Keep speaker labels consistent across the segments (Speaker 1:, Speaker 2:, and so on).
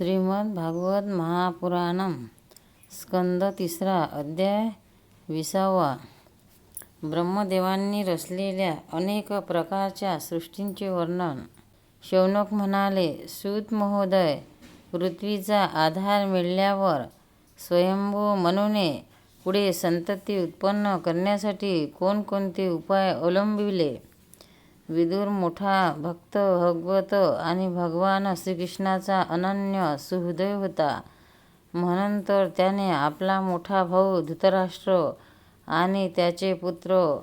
Speaker 1: श्रीमद भागवत महापुराणम स्कंद तिसरा अध्याय विसावा. ब्रह्मदेवांनी रचलेल्या अनेक प्रकारच्या सृष्टींचे वर्णन. शौनक म्हणाले सूत महोदय पृथ्वीचा आधार मिळाल्यावर स्वयंभू मनूने पुढे संतती उत्पन्न करण्यासाठी कोणकोणते उपाय अवलंबिले? विदुर मोठा भक्त भगवत आणि भगवान श्रीकृष्णाचा अनन्य सुहृदय होता. म्हणून तर त्याने आपला मोठा भाऊ धृतराष्ट्र आणि त्याचे पुत्र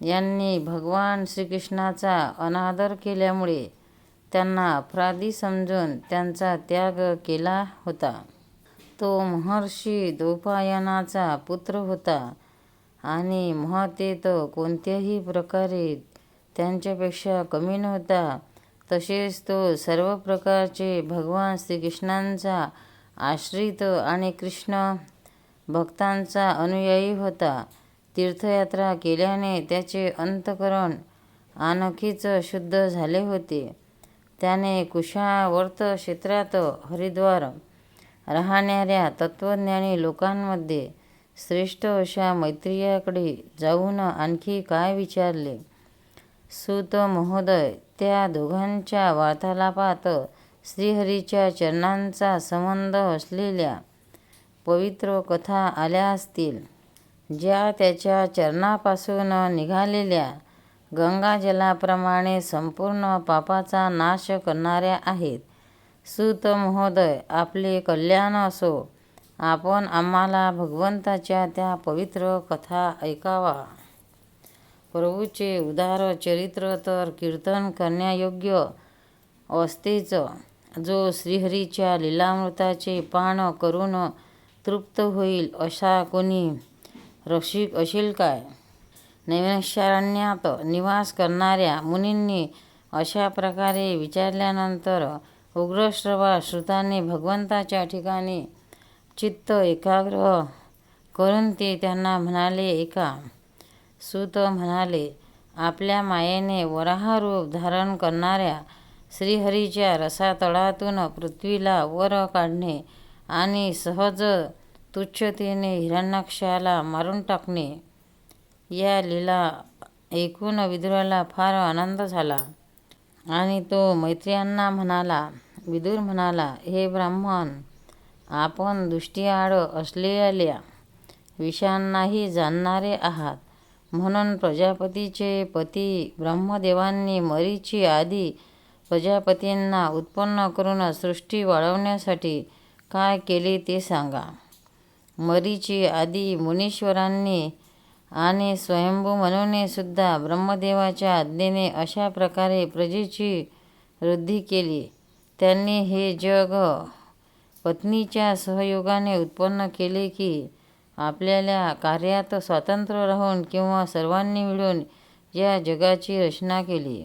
Speaker 1: यांनी भगवान श्रीकृष्णाचा अनादर केल्यामुळे त्यांना अपराधी समजून त्यांचा त्याग केला होता. तो महर्षी द्रोपायनाचा पुत्र होता आणि महतेत कोणत्याही प्रकारे त्यांच्यापेक्षा कमी नव्हता. तसेच तो सर्व प्रकारचे भगवान श्रीकृष्णांचा आश्रित आणि कृष्ण भक्तांचा अनुयायी होता. तीर्थयात्रा केल्याने त्याचे अंतकरण आणखीच शुद्ध झाले होते. त्याने कुशावर्त क्षेत्रात हरिद्वार राहणाऱ्या तत्वज्ञानी लोकांमध्ये श्रेष्ठ अशा मैत्रियाकडे जाऊन आणखी काय विचारले? सुत महोदय त्या दोघांच्या वार्तालापात श्रीहरीच्या चरणांचा संबंध असलेल्या पवित्र कथा आल्या असतील ज्या त्याच्या चरणापासून निघालेल्या गंगाजलाप्रमाणे संपूर्ण पापाचा नाश करणाऱ्या आहेत. सुत महोदय आपले कल्याण असो आपण आम्हाला भगवंताच्या त्या पवित्र कथा ऐकावा. प्रभूचे उदार चरित्र तर कीर्तन करण्यायोग्य असतेच. जो श्रीहरीच्या लीलामृताचे पान करून तृप्त होईल असा कोणी रसिक असेल काय? नैमिषारण्यात निवास करणाऱ्या मुनींनी अशा प्रकारे विचारल्यानंतर उग्रश्रवा श्रुताने भगवंताच्या ठिकाणी चित्त एकाग्र करून ते त्यांना म्हणाले एका सुत म्हणाले आपल्या मायेने वराहरूप धारण करणाऱ्या श्रीहरीच्या रसातळातून पृथ्वीला वर काढणे आणि सहज तुच्छतेने हिरण्यक्षाला मारून टाकणे. या लीला ऐकून विदुराला फार आनंद झाला आणि तो मैत्रियांना म्हणाला विदुर म्हणाला हे ब्राह्मण आपण दृष्टीआड असलेल्या विषयांनाही जाणणारे आहात. म्हणून प्रजापतीचे पती ब्रह्मदेवांनी मरीची आदी प्रजापतींना उत्पन्न करून सृष्टी वाढवण्यासाठी काय केले ते सांगा. मरीची आदी मुनीश्वरांनी आणि स्वयंभू मनूने सुद्धा ब्रह्मदेवाच्या आज्ञेने अशा प्रकारे प्रजेची वृद्धी केली. त्यांनी हे जग पत्नीच्या सहयोगाने उत्पन्न केले की आपल्याला कार्यात स्वतंत्र राहून किंवा सर्वांनी मिळून या जगाची रचना केली.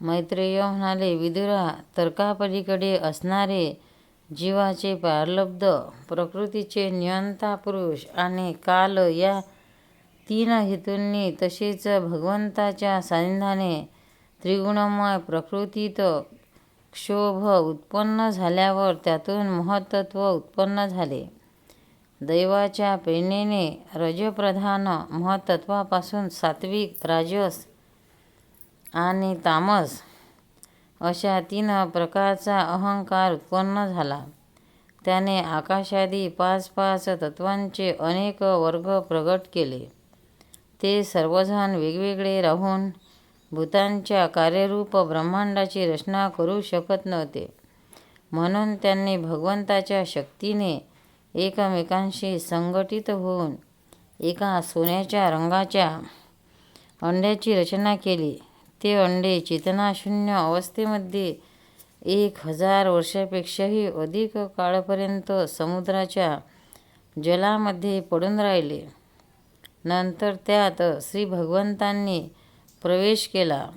Speaker 1: मैत्रेय म्हणाले विदुरा तर्कापलीकडे असणारे जीवाचे प्रारब्ध प्रकृतीचे नियंता पुरुष आणि काल या तीन हेतूंनी तसेच भगवंताच्या सान्निध्याने त्रिगुणमय प्रकृतीत क्षोभ उत्पन्न झाल्यावर त्यातून महत्त्व उत्पन्न झाले. दैवाच्या प्रेरणेने रजप्रधान महत्त्वापासून सात्विक राजस आणि तामस अशा तीन प्रकारचा अहंकार उत्पन्न झाला. त्याने आकाशादी पाच पाच तत्वांचे अनेक वर्ग प्रगट केले. ते सर्वजण वेगवेगळे राहून भूतांच्या कार्यरूप ब्रह्मांडाची रचना करू शकत नव्हते. म्हणून त्यांनी भगवंताच्या शक्तीने एकमेकांशी संघटित होऊन एका सोन्याच्या रंगाच्या अंड्याची रचना केली. ते अंडे चेतनाशून्य अवस्थेमध्ये एक हजार वर्षापेक्षाही अधिक काळपर्यंत समुद्राच्या जलामध्ये पडून राहिले. नंतर त्यात श्री भगवंतांनी प्रवेश केला.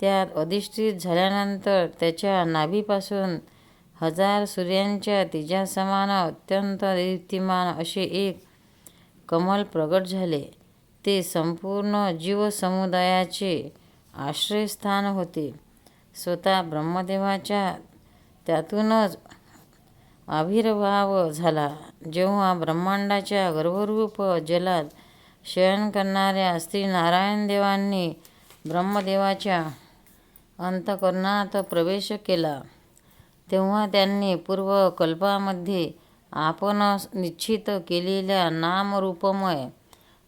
Speaker 1: त्यात अधिष्ठित झाल्यानंतर त्याच्या नाभीपासून हजार सूर्यांच्या तेजासमान अत्यंत दीप्तिमान असे एक कमल प्रगट झाले. ते संपूर्ण जीवसमुदायाचे आश्रयस्थान होते. स्वतः ब्रह्मदेवाच्या त्यातूनच आविर्भाव झाला. जेव्हा ब्रह्मांडाच्या गर्भरूप जलात शयन करणाऱ्या श्री नारायण देवांनी ब्रह्मदेवाच्या अंतकरणात प्रवेश केला. तेव्हा त्यांनी पूर्वकल्पामध्ये आपण निश्चित केलेल्या नामरूपमय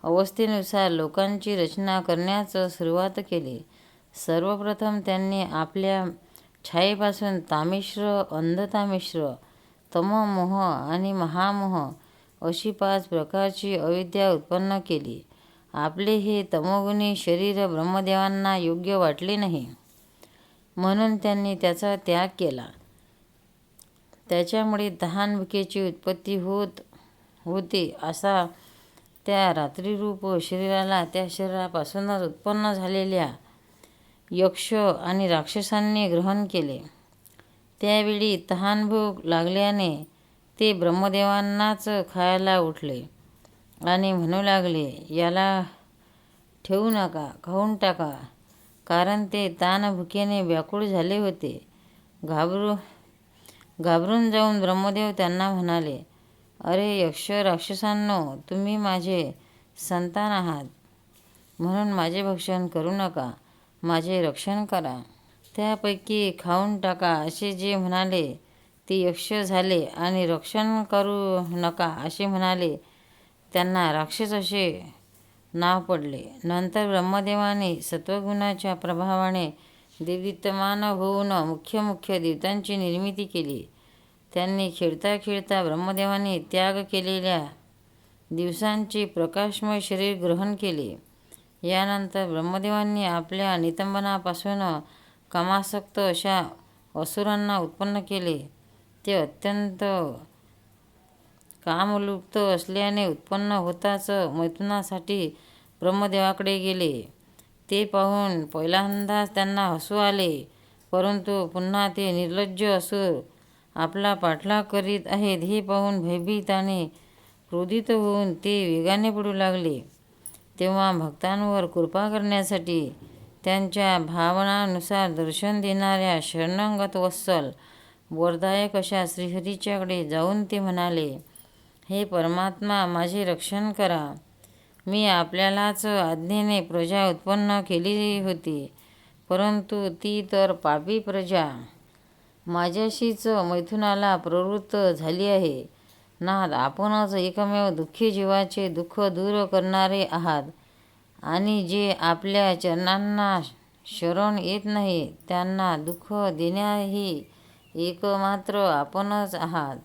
Speaker 1: अवस्थेनुसार लोकांची रचना करण्यास सुरुवात केली. सर्वप्रथम त्यांनी आपल्या छायेपासून तामिश्र अंधतामिश्र तमोमोह आणि महामोह अशी पाच प्रकारची अविद्या उत्पन्न केली. आपले हे तमोगुणी शरीर ब्रह्मदेवांना योग्य वाटले नाही. म्हणून त्यांनी त्याचा त्याग केला. त्याच्यामुळे तहानभुकेची उत्पत्ती होत होते असा त्या रात्रीरूप शरीराला त्या शरीरापासूनच उत्पन्न झालेल्या यक्ष आणि राक्षसांनी ग्रहण केले. त्यावेळी तहानभूक लागल्याने ते ब्रह्मदेवांनाच खायला उठले आणि म्हणू लागले याला ठेवू नका खाऊन टाका कारण ते तानभुकेने व्याकुळ झाले होते. घाबरू घाबरून जाऊन ब्रह्मदेव त्यांना म्हणाले अरे यक्ष राक्षसांनो तुम्ही माझे संतान आहात. म्हणून माझे भक्षण करू नका माझे रक्षण करा. त्यापैकी खाऊन टाका असे जे म्हणाले ते यक्ष झाले आणि रक्षण करू नका असे म्हणाले. त्यांना राक्षस असे नाव पडले. नंतर ब्रह्मदेवाने सत्वगुणाच्या प्रभावाने देदीप्यमान होऊन मुख्य मुख्य देवतांची निर्मिती केली. त्यांनी खेळता खेळता ब्रह्मदेवाने त्याग केलेल्या दिवसांचे प्रकाशमय शरीर ग्रहण केले. यानंतर ब्रह्मदेवांनी आपल्या नितंबनापासून कामासक्त अशा असुरांना उत्पन्न केले. ते अत्यंत कामलुप्त असल्याने उत्पन्न होताच मैथुनासाठी ब्रह्मदेवाकडे गेले. ते पाहून पहिल्यांदाच त्यांना हसू आले. परंतु पुन्हा ते निर्लज्ज असुर आपला पाठलाग करीत आहेत हे पाहून भयभीत आणि क्रोधित होऊन ते वेगाने पडू लागले. तेव्हा भक्तांवर कृपा करण्यासाठी त्यांच्या भावनानुसार दर्शन देणाऱ्या शरणंगत वत्सल वरदायक अशा श्रीहरीच्याकडे जाऊन ते म्हणाले हे परमात्मा माझे रक्षण करा. मी आपल्यालाच आज्ञेने प्रजा उत्पन्न केली होती परंतु ती तर पापी प्रजा. माझ्याशीच मैथुनाला प्रवृत्त झाली आहे. नाथ आपणच एकमेव दुःखी जीवाचे दुःख दूर करणारे आहात आणि जे आपल्या चरणांना शरण येत नाही त्यांना दुःख देण्याही एकमात्र आपणच आहात.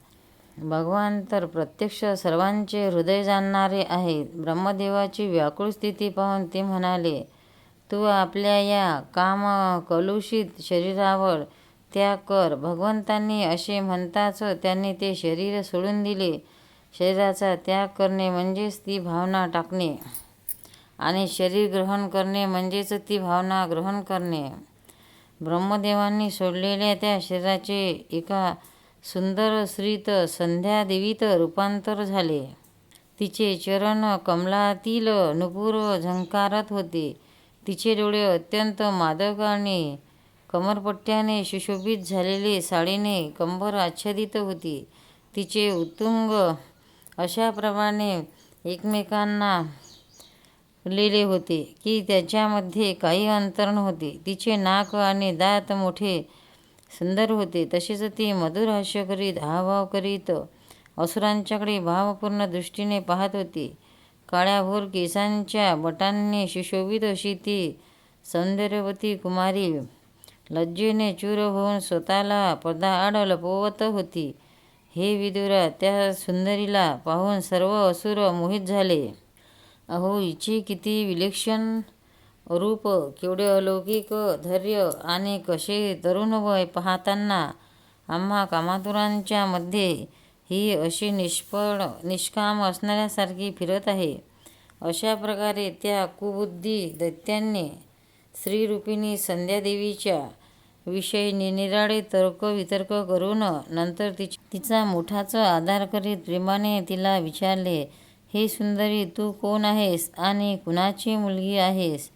Speaker 1: भगवान तर प्रत्यक्ष सर्वांचे हृदय जाणणारे आहेत. ब्रह्मदेवाची व्याकुळ स्थिती पाहून ते म्हणाले तू आपल्या या काम कलुषित शरीरावर त्याग कर. भगवंतांनी असे म्हणताच त्यांनी ते शरीर सोडून दिले. शरीराचा त्याग करणे म्हणजेच ती भावना टाकणे आणि शरीर ग्रहण करणे म्हणजेच ती भावना ग्रहण करणे. ब्रह्मदेवांनी सोडलेल्या त्या शरीराचे एका सुंदर श्रीत संध्यादेवीत रूपांतर झाले. तिचे चरण कमलातील नुपूर झंकारत होते. तिचे डोळे अत्यंत मादक आणि कमरपट्ट्याने सुशोभित झालेले साडीने कंबर आच्छादित होती. तिचे उत्तुंग अशाप्रमाणे एकमेकांना लेले होते की त्याच्यामध्ये काही अंतर नव्हते. तिचे नाक आणि दात मोठे सुंदर होते. तशीच ती मधुर हास्य करीत हावभाव करीत असुरांच्याकडे भावपूर्ण दृष्टीने पाहत होती. काळ्याभोर केसांच्या बटांनी सुशोभित अशी ती सौंदर्यवती कुमारी लज्जेने चूर होऊन स्वतःला पदाआड लपवत होती. हे विदुरा त्या सुंदरीला पाहून सर्व असुर मोहित झाले. अहो हिची किती विलक्षण रूप केवढे अलौकिक धैर्य आणि कसे तरुण वय पाहताना आम्हा कामातुरांच्या मध्ये ही अशी निष्फळ निष्काम असणाऱ्यासारखी फिरत आहे. अशा प्रकारे त्या कुबुद्धी दैत्यांनी श्रीरूपिणी संध्यादेवीच्या विषयी निनिराळे तर्क वितर्क करून नंतर तिच तिचा मुठाचा आधार करीत प्रेमाने तिला विचारले हे सुंदरी तू कोण आहेस आणि कुणाची मुलगी आहेस?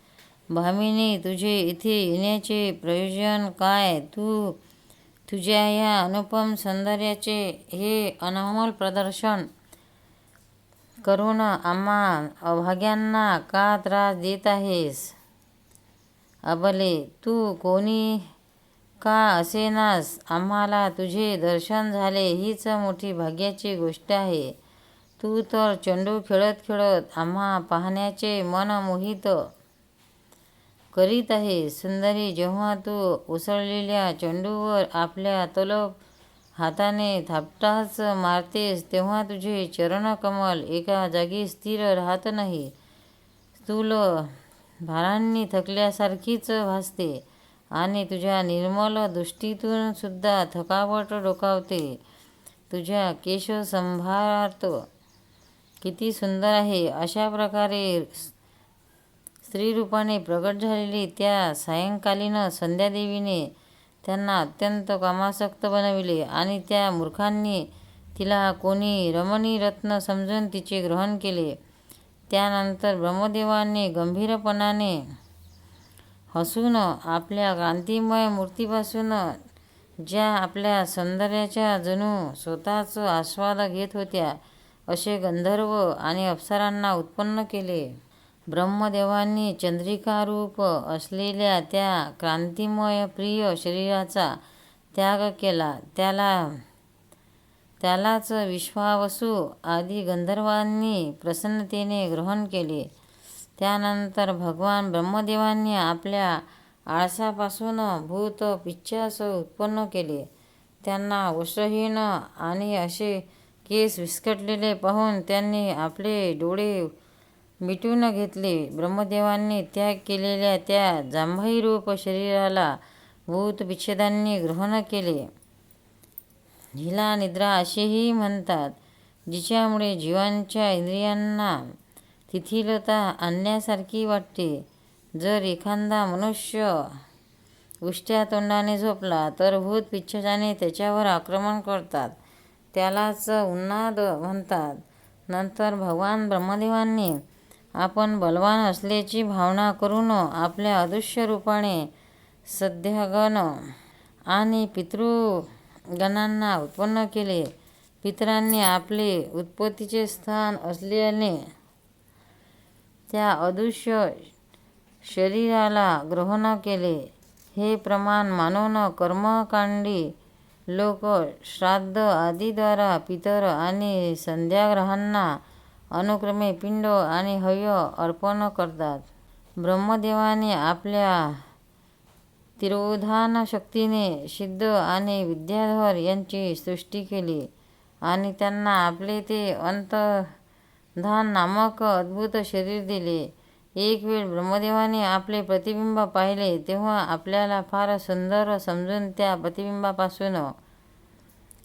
Speaker 1: भामिनी तुझे इथे येण्याचे प्रयोजन काय? तू तुझ्या या अनुपम सौंदर्याचे हे अनमोल प्रदर्शन करून आम्हा अभाग्यांना का त्रास देत आहेस? अबले तू कोणी का असेनास? आम्हाला तुझे दर्शन झाले हीच मोठी भाग्याची गोष्ट आहे. तू तर चेंडू खेळत खेळत आम्हा पाहण्याचे मन मोहित करीत आहे. सुंदरी जेव्हा तू उसळलेल्या चेंडूवर आपल्या तलब हाताने थापटाच मारतेस तेव्हा तुझे चरणकमल एका जागी स्थिर राहत नाही. स्थूल भारांनी थकल्यासारखीच भासते आणि तुझ्या निर्मल दृष्टीतून सुद्धा थकावट डोकावते. तुझ्या केश संभारात किती सुंदर आहे. अशा प्रकारे स्त्रीरूपाने प्रगट झालेली त्या सायंकालीन संध्यादेवीने त्यांना अत्यंत कामासक्त बनविले आणि त्या मूर्खांनी तिला कोणी रमणीरत्न समजून तिचे ग्रहण केले. त्यानंतर ब्रह्मदेवाने गंभीरपणाने हसून आपल्या कांतिमय मूर्तीपासून ज्या आपल्या सौंदर्याच्या जणू स्वतःच आस्वाद घेत होत्या असे गंधर्व आणि अप्सरांना उत्पन्न केले. ब्रह्मदेवांनी चंद्रिकारूप असलेल्या त्या क्रांतिमय प्रिय शरीराचा त्याग केला. त्याला त्यालाच विश्वावसू आदी गंधर्वांनी प्रसन्नतेने ग्रहण केले. त्यानंतर भगवान ब्रह्मदेवांनी आपल्या आळसापासून भूत पिच्छास उत्पन्न केले. त्यांना वस्त्रहीन आणि असे केस विस्कटलेले पाहून त्यांनी आपले डोळे मिटून घेतले. ब्रह्मदेवांनी त्याग केलेल्या त्या जांभईरूप शरीराला भूतविच्छेदांनी ग्रहण केले. हिला निद्रा असेही म्हणतात जिच्यामुळे जीवांच्या इंद्रियांना तिथिलता आणण्यासारखी वाटते. जर एखादा मनुष्य उष्ट्या तोंडाने झोपला तर भूत पिच्छाने त्याच्यावर आक्रमण करतात. त्यालाच उन्नाद म्हणतात. नंतर भगवान ब्रह्मदेवांनी आपण बलवान असल्याची भावना करून आपल्या अदृश्य रूपाने सध्यागण आणि पितृगणांना उत्पन्न केले. पितरांनी आपले उत्पत्तीचे स्थान असल्याने त्या अदृश्य शरीराला ग्रहण केले. हे प्रमाण मानून कर्मकांडी लोक श्राद्ध आदीद्वारा पितर आणि संध्याग्रहांना अनुक्रमे पिंड आणि हव्य अर्पण करतात. ब्रह्मदेवाने आपल्या तिरोधान शक्तीने सिद्ध आणि विद्याधर यांची सृष्टी केली आणि त्यांना आपले ते अंतधान नामक अद्भुत शरीर दिले. एक वेळ ब्रह्मदेवाने आपले प्रतिबिंब पाहिले तेव्हा आपल्याला फार सुंदर समजून त्या प्रतिबिंबापासून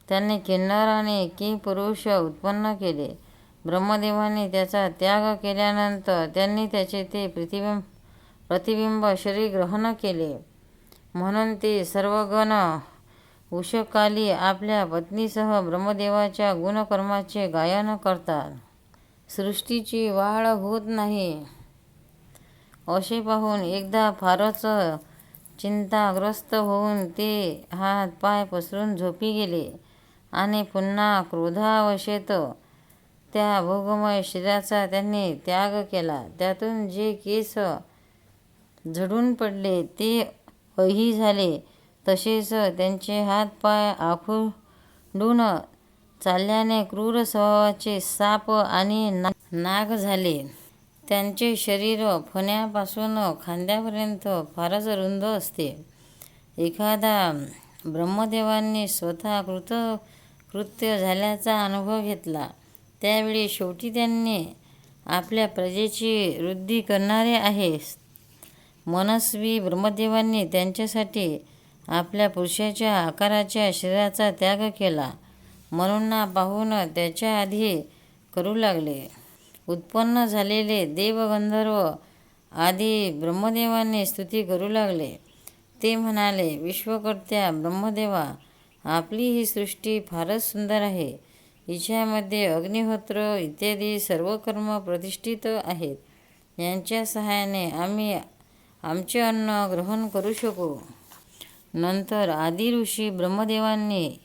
Speaker 1: त्यांनी किन्नराने की पुरुष उत्पन्न केले. ब्रह्मदेवाने त्याचा त्याग केल्यानंतर त्यांनी त्याचे ते प्रतिबिंब प्रतिबिंब शरीर ग्रहण केले. म्हणून ते सर्वगण उषकाली आपल्या पत्नीसह ब्रह्मदेवाच्या गुणकर्माचे गायन करतात. सृष्टीची वाढ होत नाही. असे पाहून एकदा फारच चिंताग्रस्त होऊन ते हात पाय पसरून झोपी गेले आणि पुन्हा क्रोधावशेत त्या भोगमय शरीराचा त्यांनी त्याग केला. त्यातून जे केस झडून पडले ते अही झाले. तसेच त्यांचे हात पाय चालल्याने क्रूर स्वभावाचे साप आणि नाग झाले. त्यांचे शरीर फण्यापासून खांद्यापर्यंत फारच रुंद असते. एखादा ब्रह्मदेवांनी स्वतः कृत कृत्य झाल्याचा अनुभव घेतला. त्यावेळी शेवटी त्यांनी आपल्या प्रजेची वृद्धी करणारे आहे. मनस्वी ब्रह्मदेवांनी त्यांच्यासाठी आपल्या पुरुषाच्या आकाराच्या शरीराचा त्याग केला. म्हणून पाहून त्याच्या आधी करू लागले. उत्पन्न झालेले देवगंधर्व आदी ब्रह्मदेवांनी स्तुती करू लागले. ते म्हणाले विश्वकर्त्या ब्रह्मदेवा आपली ही सृष्टी फारच सुंदर आहे. हिच्यामध्ये अग्निहोत्र इत्यादी सर्व कर्म प्रतिष्ठित आहेत. यांच्या सहाय्याने आम्ही आमचे अन्न ग्रहण करू शकू. नंतर आदी ऋषी ब्रह्मदेवांनी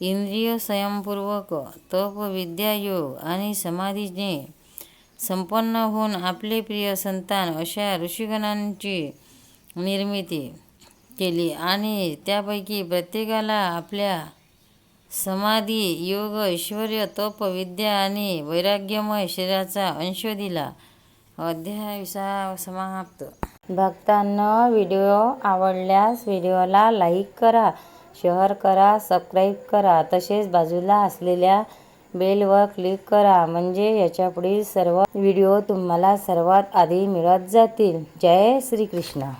Speaker 1: इंद्रिय स्वयंपूर्वक तप विद्यायोग आणि समाधीने संपन्न होऊन आपले प्रिय संतान अशा ऋषीगणांची निर्मिती केली आणि त्यापैकी प्रत्येकाला आपल्या समाधी योग ऐश्वर तप विद्या आणि वैराग्यमय शरीराचा अंश दिला. अध्याय समाप्त.
Speaker 2: भक्तांना व्हिडिओ आवडल्यास व्हिडिओला लाईक करा शेअर करा सबस्क्राईब करा. तसेच बाजूला असलेल्या बेलवर क्लिक करा म्हणजे याच्यापुढील सर्व व्हिडिओ तुम्हाला सर्वात आधी मिळत जातील. जय श्रीकृष्ण.